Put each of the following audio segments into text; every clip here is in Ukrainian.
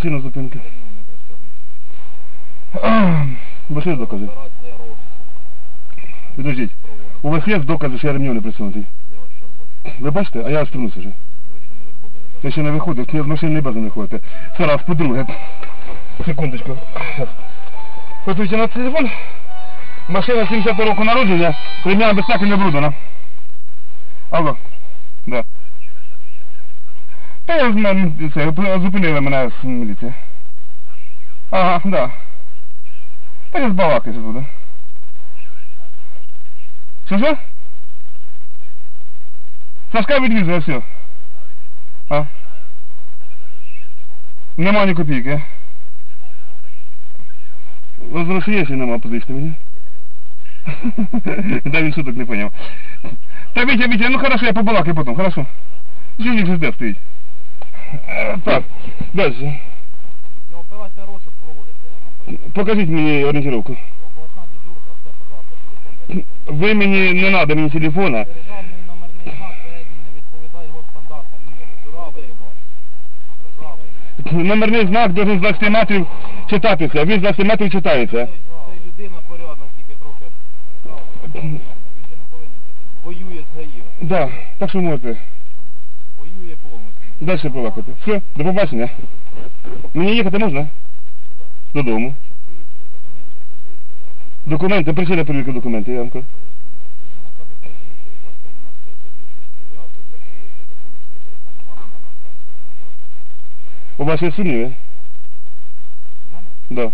причина зупинки. Є докази? Підождіть. У вас є докази, що я ремнем не присунутий? Ви бачите? А я струнуся вже. Ви ще не виходили, так? Я ще не бажано виходити. Це раз, по-друге. Секундочку. Подивіться на телефон. Машина 70 року народження, ремня безпеки не обрудана. Алло. Да. Та я з мене це, зупинили мене з міліції. Ага, да. Та я з балаки буду. Що що? Сашка відвізує все. А? Нема ні копійки. Возвращу є, нема, позичте мені. Да, він шуток не поняв. Та Вітя, Вітя, ну хорошо, я побалакаю потом, хорошо? Жінік же де стоїть. Е, Так, дальше. Ну, Операція розшук проводиться, я вам поясню. Покажіть мені орієнтировку. Обласна дежурка, все, пожалуйста, телефон дайте. Ви мені не треба мені телефона. Державний номерний знак передній не відповідає його стандартам. Ні, ржавий. Ржавий. Номерний знак должен з 20 метрів читатися. Він з 20 метрів читається. Це людина порядна, тільки трохи. Він же не повинен. Воює з ГАІ. Да, так що можете. Далі побакати. Все, до побачення. Мені їхати можна? Додому. Документи, причина перевірки документів, я вам кажу. У вас є сумніви? Да.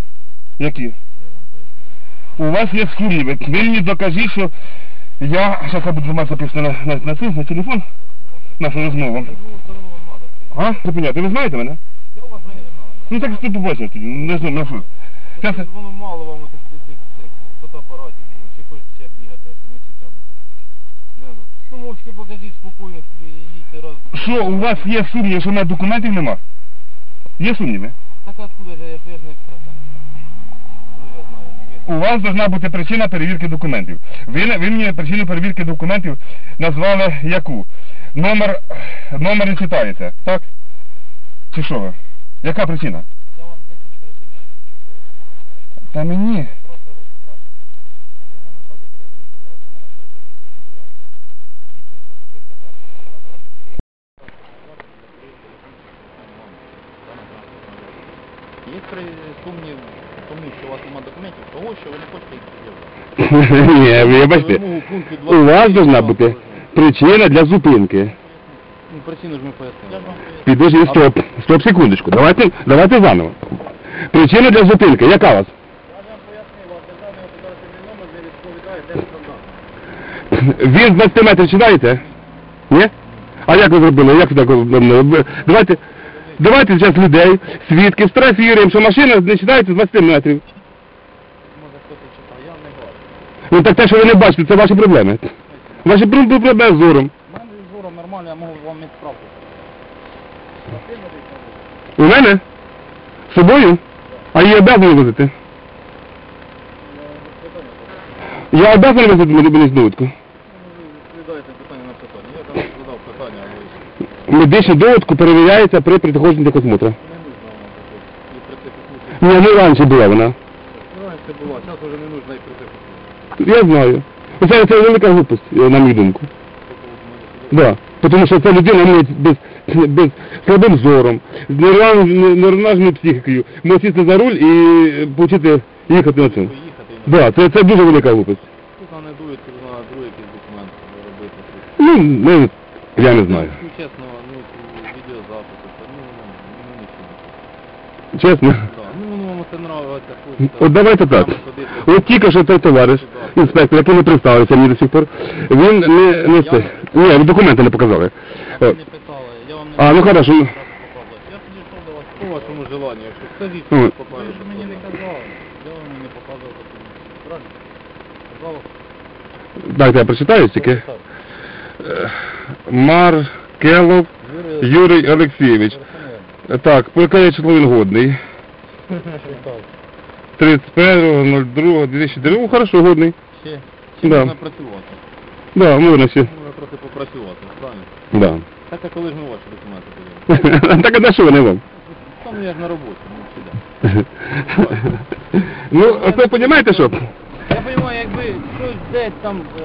Які? У вас є сумніви. Ви мені докажіть, що я... Зараз я буду займатися записано на, на, на, на телефон. Нашу розмову. А? Зупиняти, ви знаєте мене? Ну так що побачите тоді, не знаю, на що. Щас... я- Воно мало вам цих цих цих фотоапаратів було. Чи хочете ще бігати, не цікаво. Ну мовчки покажіть спокійно, собі їдьте раз. Що, у вас є сумніви, що в мене документів нема? Є сумніви? Так откуда же я ж я ж не екстрасенс? Я знаю? У вас должна бути причина перевірки документів. Ви, ви мені причину перевірки документів назвали яку? Номер, номер не читається, так? Чи що ви? Яка причина? Я вам 10 разів хочу Та мені. Просто рух, правильно. Я вам кажу, перевернути Володимира Є при сумнів в тому, що у вас немає документів, того, що ви не хочете їх пред'являти. Ні, ви бачите, у вас должна бути Причина для зупинки. Ну, причину ж ми пояснили. Підожди, стоп, стоп, секундочку. Давайте, давайте заново. Причина для зупинки, яка у вас? Я вам пояснив, а державний оперативний номер не відповідає держстандартам. Він з 20 метрів читаєте? Ні? А як ви зробили? Як ви так зробили? Давайте, давайте зараз людей, свідків, сфотографіруємо, що машина не читається з 20 метрів. Може хтось і читає, я не бачу. Ну так те, що ви не бачите, це ваші проблеми. Ваші проб- проблеми з зором. У мене з зором нормально, я можу вам мати справку. У мене? З собою? А її обязані возити? Я обязаний возити медичну довідку. Відповідаєте питання на питання. Я там задав питання, а ви Медичну довідку перевіряється при проходженні техосмотру. не нужно вам таке. І при цих услугах. Ні, ну раніше була вона. Раніше була, зараз вже не нужно і при. Я знаю. Це, це велика глупость, е, на мою думку. Да. Тому що ця людина має без, без слабим зором, з нервною психікою, може сісти за руль і почати їхати на цьому. І Да, це, це дуже велика глупость. Тут на недують, тут на другі якісь документи робити. Ну, ну, я не знаю. Ну, чесно, ну, відеозаписи, це, ну, ну, ну, нічого. Чесно. Да. Ну, ну, вам це нравиться. От давайте так. От тільки що цей товариш, інспектор, який не представився мені до сих пор, він не, не це. Ні, ви документи не показали. Ви не питали, я вам не А, ну хорошо. Я підійшов до вас по вашому желанню, якщо скажіть, Ну. що. Ви ж мені не казали, я вам і не показував документи. Правильно? Казав? Дайте я прочитаю тільки. Так. Маркелов Юрій Олексійович. Так, по який число годний? Так. 31.02.2002. Ну, хорошо, годний. Ще, ще Да. можна працювати. Да, можна ще. Можна трохи попрацювати, правильно? Да. Так, а коли ж ми ваші документи подивимо? так а на що вони вам? Там я ж на роботі, ну сюди. Ну, це розумієте що? Я розумію, якби щось десь там е,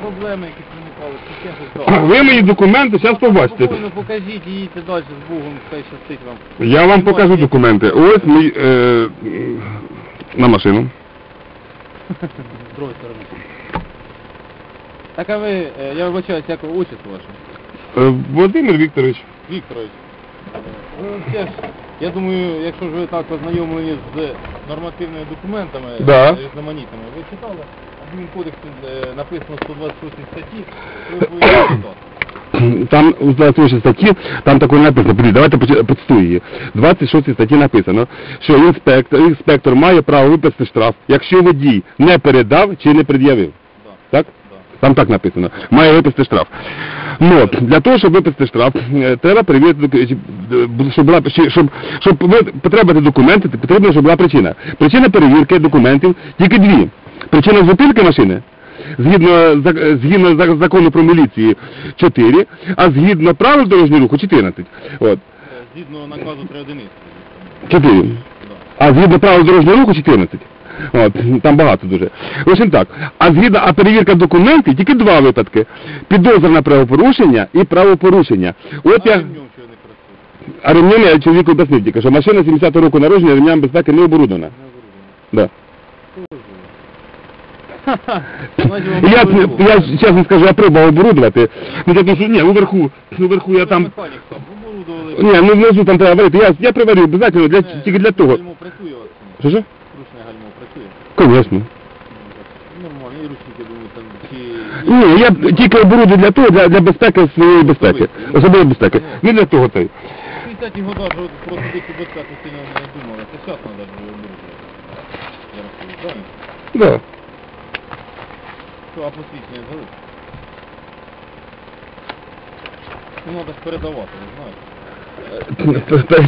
проблеми якісь виникали, чи ще щось так. Ви мої документи зараз побачите. Спокійно покажіть і їдьте далі з Богом, хай щастить вам. Я вам покажу документи. Ось мій е, на машину. З другої сторони. Так а ви, е, я вибачаюсь, як отчество ваше? Е, Володимир Вікторович. Вікторович. Ну, це ж, я думаю, якщо ж ви так ознайомлені з нормативними документами, Да. різноманітними, ви читали, адмінкодекс е, написано 126 статті, ви читати. Там у 26 статті, там такого не написано. Подивіться, давайте поч- процитую її. В 26 статті написано, що інспектор, інспектор має право виписати штраф, якщо водій не передав чи не пред'явив. Да, Так? Там так написано. Має виписати штраф. Ну, от, для того, щоб виписати штраф, е, треба перевірити, е, щоб, була, щоб, щоб потребувати документи, потрібно, щоб була причина. Причина перевірки документів тільки дві. Причина зупинки машини, згідно, згідно закону про міліції 4, а згідно правил дорожнього руху 14. От, Згідно наказу 3 одиниці. 4. А згідно правил дорожнього руху 14. От, там багато дуже. В общем так. А згідно, а перевірка документів тільки два випадки. Підозра на правопорушення і правопорушення. От А я, не а ремнем я чоловіку об'яснив тільки, що машина 70-го року народження ремням безпеки не оборудована. Не. Да. Я, я чесно скажу, я пробував оборудувати. Ну тому що ні, уверху, уверху я там. Ні, ну внизу там треба варити. Я, я приварю обов'язково для, Ручне тільки для того. Що гальмо Ну, Нормально, і ручники, думаю, там, чи... Ні, я тільки оборудую для того, для, для безпеки своєї безпеки. Особливої безпеки. Не для того цей. В 50-ті годах же от про безпеку сильно не думали. Це зараз треба ж оборудовувати. Я рахую, правильно? Да. Що, а посвідчення взяли? Ну, треба ж передавати, ви знаєте.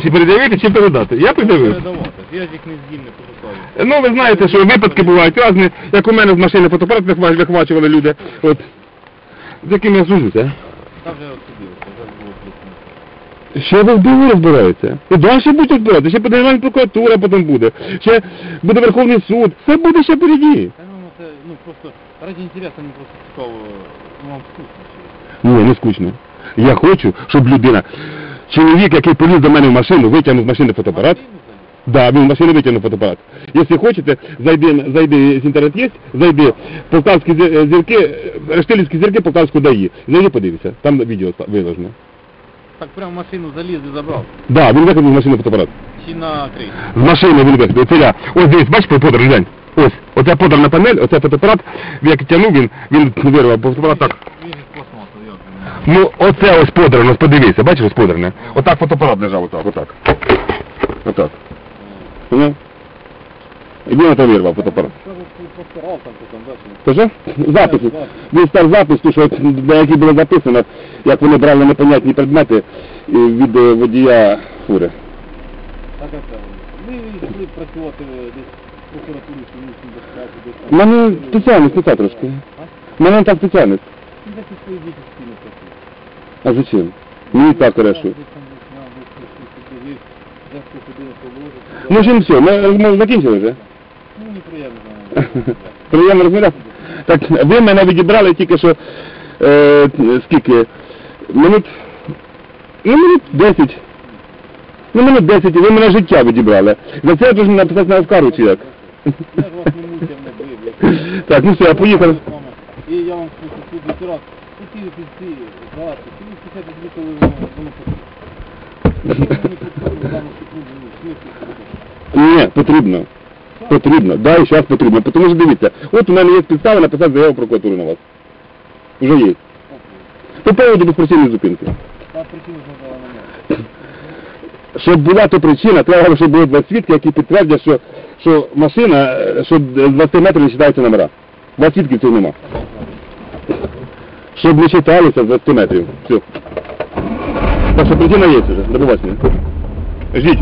Чи передавити, чи передати? Я передавив. Передавати. Я їх не з'їм, не. Ну, ви знаєте, що випадки бувають різні, як у мене з машини фотоапарат вихва- вихвачували люди, от, з якими я служуся. Там вже обсудилося, вже було Ще ви в БУ розбирається. І далі будуть розбиратися, ще буде прокуратура потім буде, ще буде Верховний суд, все буде ще впереді. Та ну це, ну просто, раді інтересу, мені просто цікаво, ну вам скучно? Ні, не скучно. Я хочу, щоб людина, чоловік, який поліз до мене в машину, витягнув з машини фотоапарат, Да, він в машину витягнув фотоапарат. Якщо хочете, зайди, зайди, з інтернет є, зайди, полтавські зірки, е, рештилівські зірки полтавську ДАІ. Зайди подивися, там відео виложено. Так прямо в машину заліз і забрав. Да, він викинув з машини фотоапарат. Чи на крейсі? З машини він викинув. Оце я. Ось дивись, бачиш подар, глянь. Ось, оця подерна панель, оце фотоапарат, як тягнув він, він вирвав фотоапарат так. Він же з пластмасу, як він? Ну, оце ось подерне, ось подивися, бачиш ось подерне? Отак фотоапарат лежав, отак, отак. Отак. Поняв? І він ото вирвав фотоапарат. Там. Скажи? Записи. Він став запис, що на якій було записано, як вони брали непонятні предмети е, від е, водія фури. Так, так. Ви йшли працювати десь в прокуратурі, внутрішній безпеці, десь мене спеціальність, не трошки. Мене там спеціальність. Ну. А зачем? Мені так хорошо. Десь там десь на десь щось сюди, ви десь ходили по ложу. Ну все, ми, ми закінчили вже. Ну, неприємно. Приємно розмовляти. Так, ви мене відібрали тільки що, е, скільки? Минут, ну минут 10. Ну минут 10, і ви мене життя відібрали. За це я должен написати на скаргу чи як? Я ж вас не мучив, не бив. Так, ну все, я поїхав. І я вам скажу, слідуючий раз, оці офіці, зараз, і ви спочатку тоді, коли воно потрібно. Ні, потрібно. Потрібно. Да, і зараз потрібно. Тому що дивіться, от у мене є підстави написати заяву в прокуратуру на вас. Вже є. По поводу безпричинної зупинки. Та причина. Щоб була то причина, треба, щоб було два свідки, які підтвердять, що, що машина, е, що 20 метрів не читаються номера. Два свідків цього нема. Щоб не читалися з 20 метрів. Все. Так що прийти на вже. уже, побачення. Ждіть.